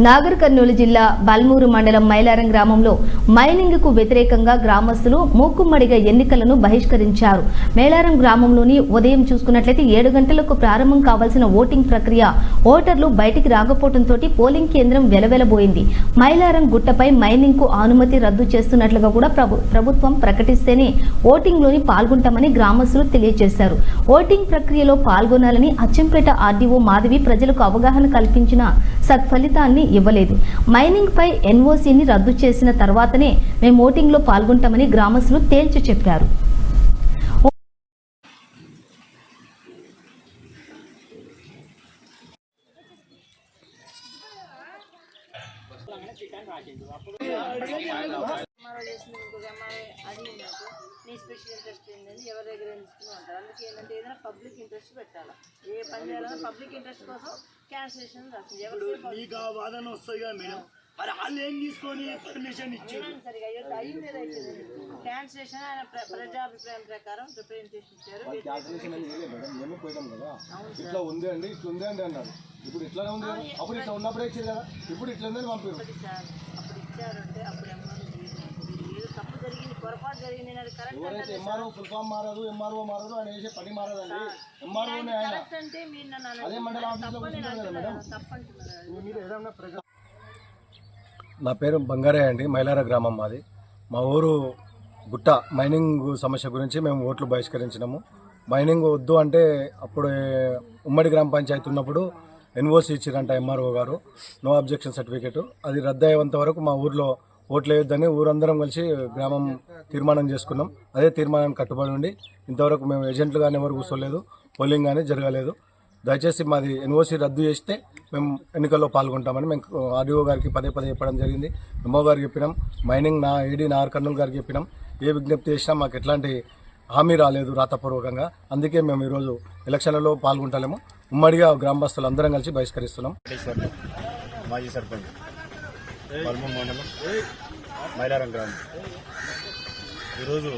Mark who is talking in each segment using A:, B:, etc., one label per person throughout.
A: నాగర్ కర్నూలు జిల్లా బల్మూరు మండలం మైలారం గ్రామంలో మైనింగ్కు వ్యతిరేకంగా గ్రామస్తులు మూకుమ్మడిగా ఎన్నికలను బహిష్కరించారు. మేలారం గ్రామంలోని ఉదయం చూసుకున్నట్లయితే ఏడు గంటలకు ప్రారంభం కావాల్సిన ఓటింగ్ ప్రక్రియ ఓటర్లు బయటికి రాకపోవడంతో పోలింగ్ కేంద్రం వెలవెలబోయింది. మైలారం గుట్టపై మైనింగ్కు అనుమతి రద్దు చేస్తున్నట్లుగా కూడా ప్రభు ప్రభుత్వం ప్రకటిస్తేనే ఓటింగ్లోని పాల్గొంటామని గ్రామస్తులు తెలియజేశారు. ఓటింగ్ ప్రక్రియలో పాల్గొనాలని అచ్చంపేట ఆర్డీఓ మాధవి ప్రజలకు అవగాహన కల్పించిన సత్ఫలితాన్ని ఇవ్వలేదు. మైనింగ్ పై ఎన్ఓసీని రద్దు చేసిన తర్వాతనే మేము ఓటింగ్లో పాల్గొంటామని గ్రామస్తులు తేల్చి చెప్పారు.
B: ఎంఆర్ఓ చేసిన ఇంకొక ఎంఆర్ఓ అది నాకు. నీ స్పెషల్ ఇంట్రెస్ట్ ఏంటంటే ఎవరి దగ్గర తీసుకుని ఉంటారు అందుకే ఏంటంటే ఏదైనా పబ్లిక్ ఇంట్రెస్ట్ పెట్టాలి? ఏ పని చేయాలన్నా పబ్లిక్ ఇంట్రెస్ట్ కోసం క్యాన్సిలేషన్ రాస్తుంది. ఎవరు
C: ఆ వాదన వస్తుంది కదా మేడం? మరి వాళ్ళు ఏం తీసుకొని పర్మిషన్ ఇచ్చారు?
B: సరిగా? అయ్యో అయ్యింది ఏదైతే క్యాన్సిలేషన్ ఆయన ప్ర- ప్రజాభిప్రాయం ప్రకారం రిప్రజెంటేషన్ ఇచ్చారు.
D: మేడం. మేము కదా. ఇట్లా ఉంది అండి ఇట్లా ఉంది అండి అన్నారు. ఇప్పుడు ఇట్లానే ఉంది కదా. అప్పుడు ఇట్లా ఉన్నప్పుడే ఇచ్చారు కదా ఇప్పుడు ఇట్లా ఉందని పంపారు.
B: అప్పుడు ఇచ్చారంటే అప్పుడు ఎంఆర్ఓ ఏదో తప్పు జరిగింది పొరపాటు జరిగింది అది కరెక్ట్
D: ఎవరైతే ఎంఆర్ఓ ఫుల్ ఫామ్ మారదు ఎంఆర్ఓ మారదు ఆయన చేసే పని మారదండి. ఎంఆర్ఓనే ఆయన.
B: కరెక్ట్ అంటే మీరు నన్ను
D: అదే మండల ఆఫీస్లో
B: తప్పని
D: కూర్చుంటారు కదా మేడం?
B: తప్పంటున్నారు.
D: మీరు ఏదైనా ప్రజా
E: నా పేరు బంగారయ్య అండి మైలార గ్రామం మాది. మా ఊరు గుట్ట మైనింగ్ సమస్య గురించి మేము ఓట్లు బహిష్కరించినాము. మైనింగ్ వద్దు అంటే అప్పుడు ఉమ్మడి గ్రామ పంచాయతీ ఉన్నప్పుడు ఎన్ఓసి ఇచ్చిరంట ఎంఆర్ఓ గారు. No objection certificate. అది రద్దు అయ్యేంత వరకు మా ఊర్లో ఓట్లు వేయొద్దని ఊరందరం కలిసి గ్రామం తీర్మానం చేసుకున్నాం. అదే తీర్మానానికి కట్టుబడి ఉండి ఇంతవరకు మేము ఏజెంట్లు కానీ ఎవరు కూర్చోలేదు పోలింగ్ కానీ జరగలేదు. దయచేసి మాది ఎన్ఓసి రద్దు చేస్తే మేము ఎన్నికల్లో పాల్గొంటామని మేము ఆర్డీఓ గారికి పదే పదే చెప్పడం జరిగింది. ఎంఓ గారికి చెప్పినాం మైనింగ్ నా ఏడీ నార్ కర్నూలు గారికి చెప్పినాం. ఏ విజ్ఞప్తి చేసినా మాకు ఎట్లాంటి హామీ రాలేదు రాతపూర్వకంగా. అందుకే మేము ఈరోజు ఎలక్షన్లలో పాల్గొంటలేము. ఉమ్మడిగా గ్రామస్తులు అందరం కలిసి బహిష్కరిస్తున్నాం.
F: మాజీ సర్పంచ్. పల్మూరు మండలం మైలారం గ్రామం. ఈరోజు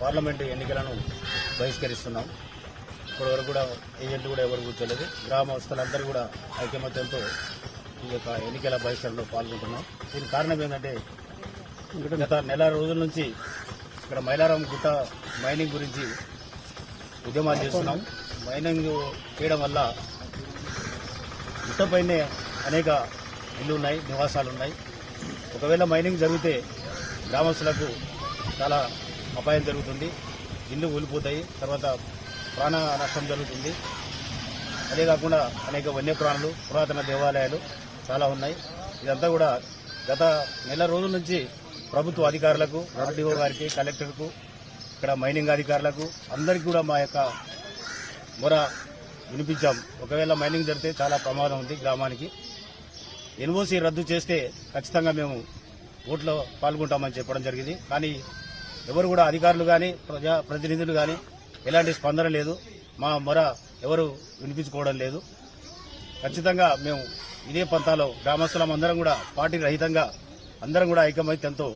F: పార్లమెంటు ఎన్నికలను బహిష్కరిస్తున్నాం. ఇప్పటివరకు కూడా ఏజెంట్లు కూడా ఎవరు కూర్చోలేదు. గ్రామస్తులందరూ కూడా ఐకమత్యంతో ఈ యొక్క ఎన్నికల బహిష్కరణలో పాల్గొంటున్నాం. దీని కారణం ఏంటంటే గత నెల రోజుల నుంచి ఇక్కడ మైలారం గుట్ట మైనింగ్ గురించి ఉద్యమాలు చేస్తున్నాం. మైనింగ్ చేయడం వల్ల గుట్టపైనే అనేక ఇల్లు ఉన్నాయి నివాసాలు ఉన్నాయి. ఒకవేళ మైనింగ్ జరిగితే గ్రామస్తులకు చాలా అపాయం జరుగుతుంది. ఇల్లు కూలిపోతాయి తర్వాత ప్రాణ నష్టం జరుగుతుంది. అదే కాకుండా అనేక వన్యప్రాణులు పురాతన దేవాలయాలు చాలా ఉన్నాయి. ఇదంతా కూడా గత నెల రోజుల నుంచి ప్రభుత్వ అధికారులకు ఆర్డీఓ గారికి కలెక్టర్కు ఇక్కడ మైనింగ్ అధికారులకు అందరికీ కూడా మా యొక్క మొర వినిపించాం. ఒకవేళ మైనింగ్ జరిగితే చాలా ప్రమాదం ఉంది గ్రామానికి. ఎన్ఓసి రద్దు చేస్తే ఖచ్చితంగా మేము ఓట్లో పాల్గొంటామని చెప్పడం జరిగింది. కానీ ఎవరు కూడా అధికారులు కానీ ప్రజా ప్రతినిధులు కానీ ఎలాంటి స్పందన లేదు. మా మొర ఎవరు వినిపించుకోవడం లేదు. ఖచ్చితంగా మేము ఇదే పంతాలో గ్రామస్తులం అందరం కూడా పార్టీ రహితంగా అందరం కూడా ఐకమత్యంతో